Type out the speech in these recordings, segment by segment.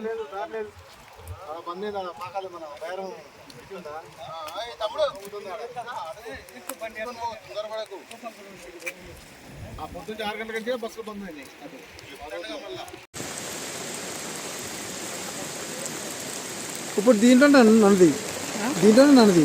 లేదు రాలేదు తమ్ముడు ఆ? పొద్దున్న ఆరు కంటే బస్సులు బంద్ ఇప్పుడు దీంట్లో నన్నది దీంట్లోనే నన్నది.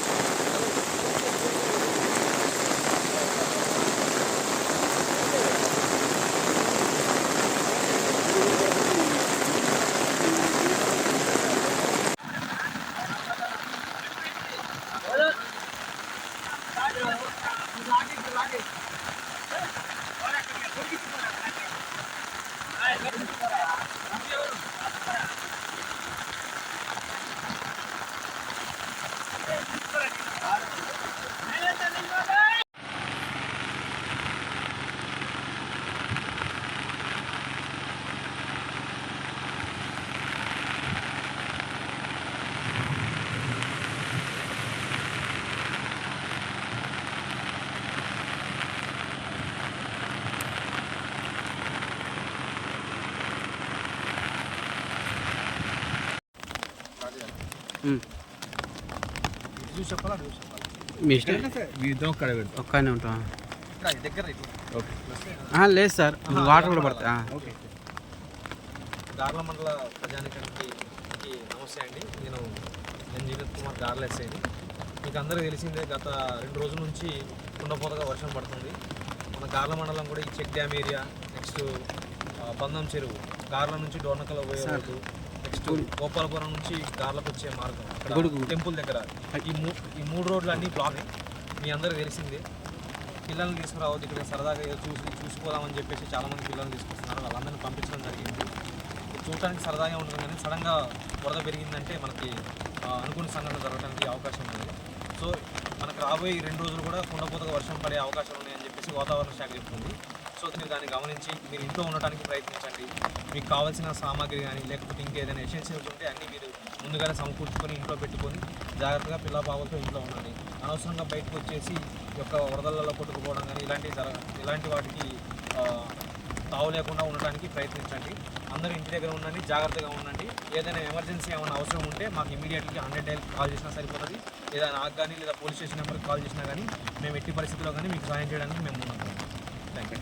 응. మీ ఇష్టం? పెడతాం. ఒక్కనే ఉంటాం దగ్గర ఇటు. ఓకే. లేదు సార్ వాటర్ కూడా. ఓకే. గార్ల మండల ప్రజానికానికి కి నమస్తే అండి. నేను నేను జీవిత్ కుమార్ గార్ల ఎస్ఐని మీకు అందరికీ తెలిసిందే గత రెండు రోజుల నుంచి కుండపోతగా వర్షం పడుతుంది. మన గార్ల మండలం కూడా ఈ చెక్ డ్యామ్ ఏరియా నెక్స్ట్ బంధం చెరువు గార్ల నుంచి డోర్నకల పోయే నెక్స్ట్ గోపాలపురం నుంచి గార్లకు వచ్చే మార్గం. అక్కడ. టెంపుల్ దగ్గర. ఈ మూ ఈ మూడు రోడ్లు అన్నీ బ్లాక్ మీ అందరికీ తెలిసిందే. పిల్లల్ని తీసుకురావద్దు ఇక్కడ సరదాగా చూసి చూసిపోదామని చెప్పేసి చాలామంది పిల్లల్ని తీసుకొస్తున్నారు. వాళ్ళందరినీ పంపించడం జరిగింది. చూడటానికి సరదాగా ఉంటుంది కానీ సడన్గా వరద పెరిగిందంటే మనకి అనుకున్న సంఘటన జరగడానికి అవకాశం ఉంది. సో మనకు రాబోయే రెండు రోజులు కూడా కుండపోతగా వర్షం పడే అవకాశాలు ఉన్నాయని చెప్పేసి వాతావరణ శాఖ చెప్తుంది. సో దాన్ని గమనించి మీరు ఇంట్లో ఉండటానికి ప్రయత్నించండి. మీకు కావాల్సిన సామాగ్రి కానీ లేకపోతే ఇంకేదైనా ఎసెన్షియల్స్ ఉంటే అన్నీ మీరు ముందుగానే సమకూర్చుకొని ఇంట్లో పెట్టుకొని జాగ్రత్తగా పిల్ల పాపలతో ఇంట్లో ఉండండి. అనవసరంగా బయటకు వచ్చేసి యొక్క వరదలలో కొట్టుకుపోవడం కానీ ఇలాంటివి జరగ ఇలాంటి వాటికి తావు లేకుండా ఉండటానికి ప్రయత్నించండి. అందరూ ఇంటి దగ్గర ఉండండి జాగ్రత్తగా ఉండండి. ఏదైనా ఎమర్జెన్సీ ఏమైనా అవసరం ఉంటే మాకు ఇమీడియట్గా హండ్రెడ్ డైల్ కాల్ చేసినా సరిపోతుంది. లేదా నాకు కానీ లేదా పోలీస్ స్టేషన్ నెంబర్కి కాల్ చేసినా కానీ మేము ఎట్టి పరిస్థితుల్లో కానీ మీకు సహాయం చేయడానికి మేము ఉన్నాం താങ്ക് യു